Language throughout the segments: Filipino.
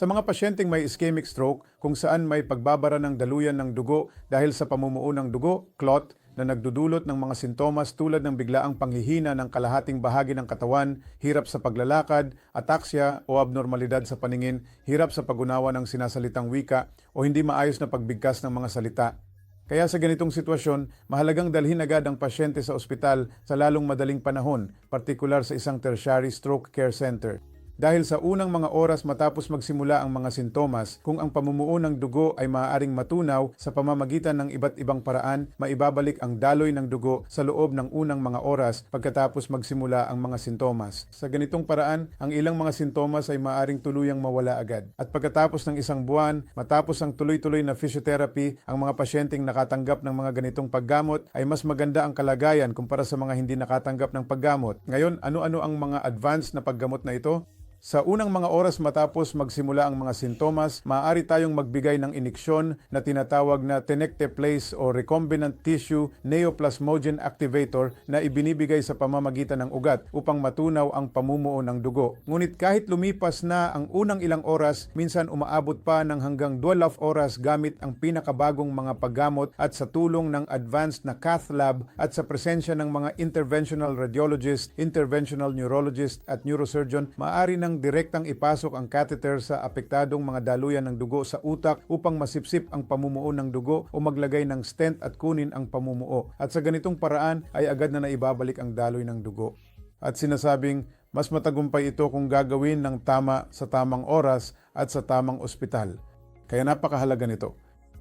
Sa mga pasyenteng may ischemic stroke kung saan may pagbabara ng daluyan ng dugo dahil sa pamumuo ng dugo, clot, na nagdudulot ng mga sintomas tulad ng biglaang panghihina ng kalahating bahagi ng katawan, hirap sa paglalakad, ataksya o abnormalidad sa paningin, hirap sa pag-unawa ng sinasalitang wika o hindi maayos na pagbigkas ng mga salita. Kaya sa ganitong sitwasyon, mahalagang dalhin agad ang pasyente sa ospital sa lalong madaling panahon, partikular sa isang tertiary stroke care center. Dahil sa unang mga oras matapos magsimula ang mga sintomas, kung ang pamumuo ng dugo ay maaaring matunaw sa pamamagitan ng iba't ibang paraan, maibabalik ang daloy ng dugo sa loob ng unang mga oras pagkatapos magsimula ang mga sintomas. Sa ganitong paraan, ang ilang mga sintomas ay maaaring tuluyang mawala agad. At pagkatapos ng isang buwan, matapos ang tuloy-tuloy na physiotherapy, ang mga pasyenteng nakatanggap ng mga ganitong paggamot ay mas maganda ang kalagayan kumpara sa mga hindi nakatanggap ng paggamot. Ngayon, ano-ano ang mga advanced na paggamot na ito? Sa unang mga oras matapos magsimula ang mga sintomas, maaari tayong magbigay ng iniksyon na tinatawag na tenecteplase o recombinant tissue neoplasmogen activator na ibinibigay sa pamamagitan ng ugat upang matunaw ang pamumuo ng dugo. Ngunit kahit lumipas na ang unang ilang oras, minsan umaabot pa ng hanggang 12 oras gamit ang pinakabagong mga paggamot at sa tulong ng advanced na cath lab at sa presensya ng mga interventional radiologist, interventional neurologist at neurosurgeon, maaari nang direktang ipasok ang catheter sa apektadong mga daluyan ng dugo sa utak upang masipsip ang pamumuo ng dugo o maglagay ng stent at kunin ang pamumuo. At sa ganitong paraan ay agad na naibabalik ang daloy ng dugo. At sinasabing mas matagumpay ito kung gagawin ng tama sa tamang oras at sa tamang ospital. Kaya napakahalaga nito.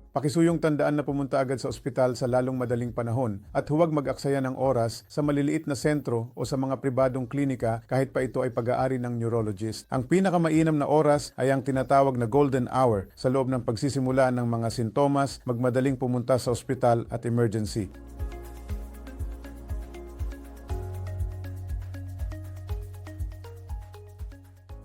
Pakisuyong tandaan na pumunta agad sa ospital sa lalong madaling panahon at huwag mag-aksaya ng oras sa maliliit na sentro o sa mga pribadong klinika kahit pa ito ay pag-aari ng neurologist. Ang pinakamainam na oras ay ang tinatawag na golden hour sa loob ng pagsisimula ng mga sintomas, magmadaling pumunta sa ospital at emergency.